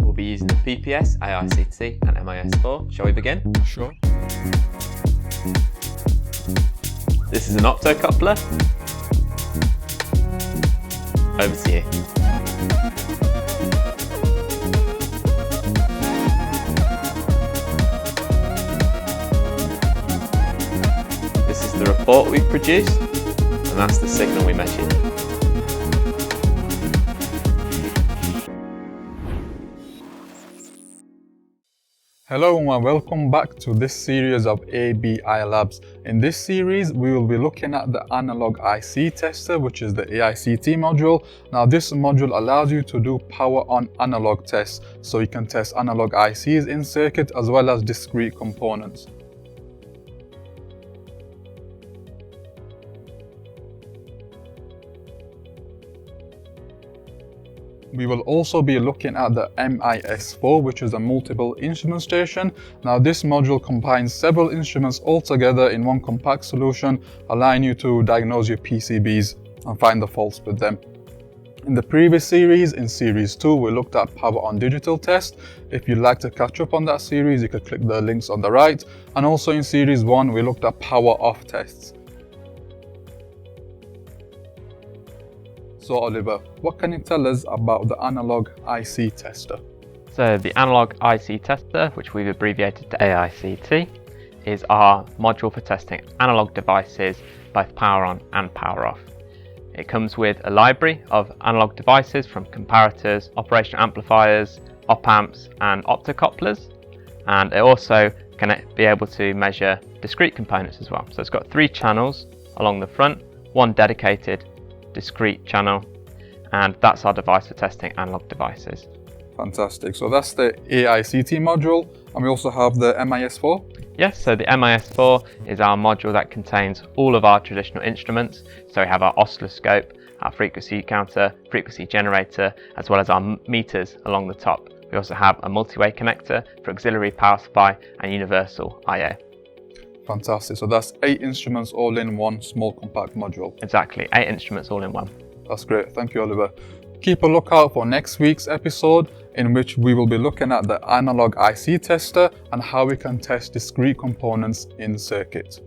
We'll be using the PPS, AICT and MIS4. Shall we begin? Sure. This is an optocoupler. Over to you. This is the report we've produced, and that's the signal we measured. Hello and welcome back to this series of ABI Labs. In this series, we will be looking at the analog IC tester, which is the AICT module. Now, this module allows you to do power on analog tests, so you can test analog ICs in circuit as well as discrete components. We will also be looking at the MIS4, which is a multiple instrument station. Now, this module combines several instruments all together in one compact solution, allowing you to diagnose your PCBs and find the faults with them. In the previous series, in series 2, we looked at power on digital test. If you'd like to catch up on that series, you could click the links on the right. And also in series 1, we looked at power off tests. So, Oliver, what can you tell us about the analog IC tester? So the analog IC tester, which we've abbreviated to AICT, is our module for testing analog devices, both power on and power off. It comes with a library of analog devices from comparators, operational amplifiers, op amps, and optocouplers, and it also can be able to measure discrete components as well. So it's got three channels along the front, one dedicated discrete channel, and that's our device for testing analog devices. Fantastic. So that's the AICT module, and we also have the MIS4. Yes, so the MIS4 is our module that contains all of our traditional instruments. So we have our oscilloscope, our frequency counter, frequency generator, as well as our meters along the top. We also have a multi-way connector for auxiliary power supply and universal I/O. Fantastic. So that's eight instruments all in one small compact module. Exactly, eight instruments all in one. That's great. Thank you, Oliver. Keep a lookout for next week's episode, in which we will be looking at the analog IC tester and how we can test discrete components in circuit.